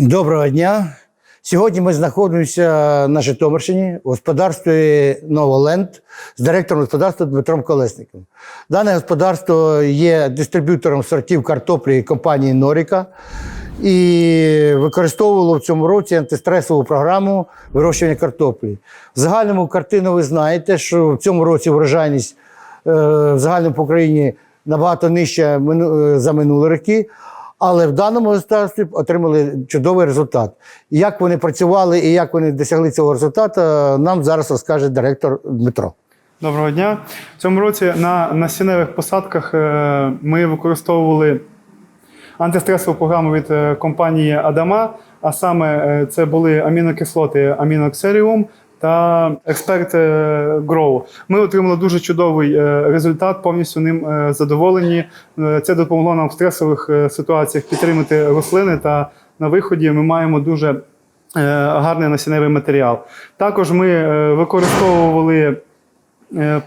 Доброго дня. Сьогодні ми знаходимося на Житомирщині у господарстві Новоленд з директором господарства Дмитром Колесником. Дане господарство є дистриб'ютором сортів картоплі компанії Норіка і використовувало в цьому році антистресову програму вирощування картоплі. В загальному картину ви знаєте, що в цьому році врожайність е, в загальному по Україні набагато нижча за минулі роки. Але в даному господарстві отримали чудовий результат. Як вони працювали і як вони досягли цього результату, нам зараз розкаже директор Дмитро. Доброго дня. В цьому році на насінневих посадках е, ми використовували антистресову програму від е, компанії Адама, а саме е, це були амінокислоти Аміноксеріум та експерт Grow. Ми отримали дуже чудовий е, результат, повністю ним е, задоволені. Е, Це допомогло нам в стресових е, ситуаціях підтримати рослини та на виході ми маємо дуже е, гарний насінневий матеріал. Також ми е, використовували Е,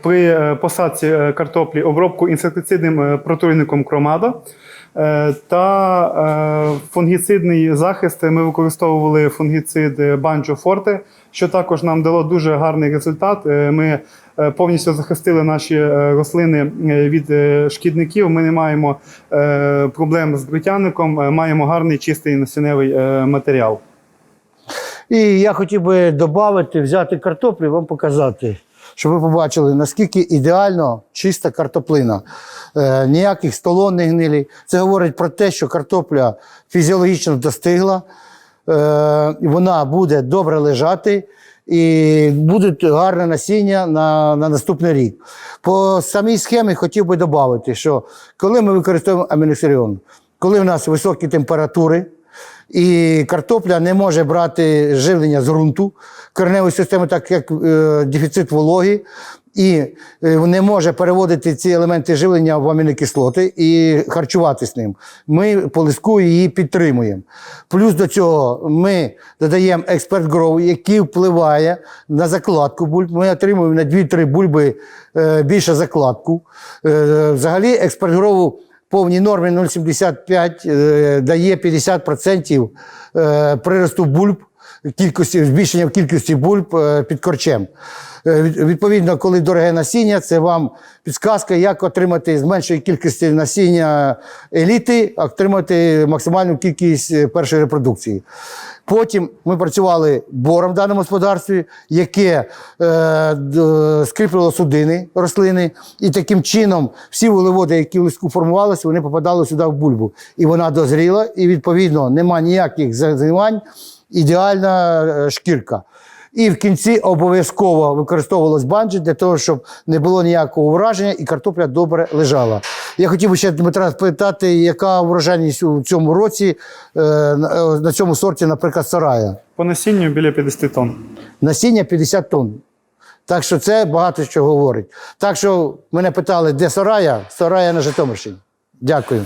при е, посадці е, картоплі обробку інсектицидним е, протруйником кромада е, та е, фунгіцидний захист. Ми використовували фунгіцид Банджо Форте, що також нам дало дуже гарний результат. Е, Ми е, повністю захистили наші е, рослини е, від е, шкідників. Ми не маємо е, проблем з бритяником, е, маємо гарний чистий насінневий е, матеріал. І я хотів би додати, взяти картоплю вам показати, щоб ви побачили, наскільки ідеально чиста картоплина. Е, ніяких столон не гнилі. Це говорить про те, що картопля фізіологічно достигла, е, вона буде добре лежати. І буде гарне насіння на, на наступний рік. По самій схемі хотів би додати, що коли ми використовуємо аміноксиріон, коли в нас високі температури, і картопля не може брати живлення з ґрунту, кореневої системи, так як е, дефіцит вологи, і е, не може переводити ці елементи живлення в амінокислоти і харчуватись ним. Ми по лиску її підтримуємо. Плюс до цього ми додаємо експерт Grow, який впливає на закладку бульб. Ми отримуємо на 2-3 бульби е, більше закладку. Е, взагалі, експерт Grow повній нормі 0,75 е, дає 50% е, приросту бульб, кількості, збільшення кількості бульб е, під корчем. Е, від- Відповідно, коли дороге насіння, це вам підсказка, як отримати з меншої кількості насіння еліти, отримати максимальну кількість е, першої репродукції. Потім ми працювали бором в даному господарстві, яке е, д- скріплювало судини рослини, і таким чином всі вуглеводи, які в листку формувалися, вони попадали сюди в бульбу. І вона дозріла, і відповідно нема ніяких зазивань, ідеальна е, шкірка. І в кінці обов'язково використовувалось банджі для того, щоб не було ніякого враження і картопля добре лежала. Я хотів би ще Дмитра спитати, яка врожайність у цьому році е, на, е, на цьому сорті, наприклад, сарая. По насінню біля 50 тонн. Насіння 50 тонн. Так що це багато що говорить. Так що мене питали, де сарая? Сарая на Житомирщині. Дякую.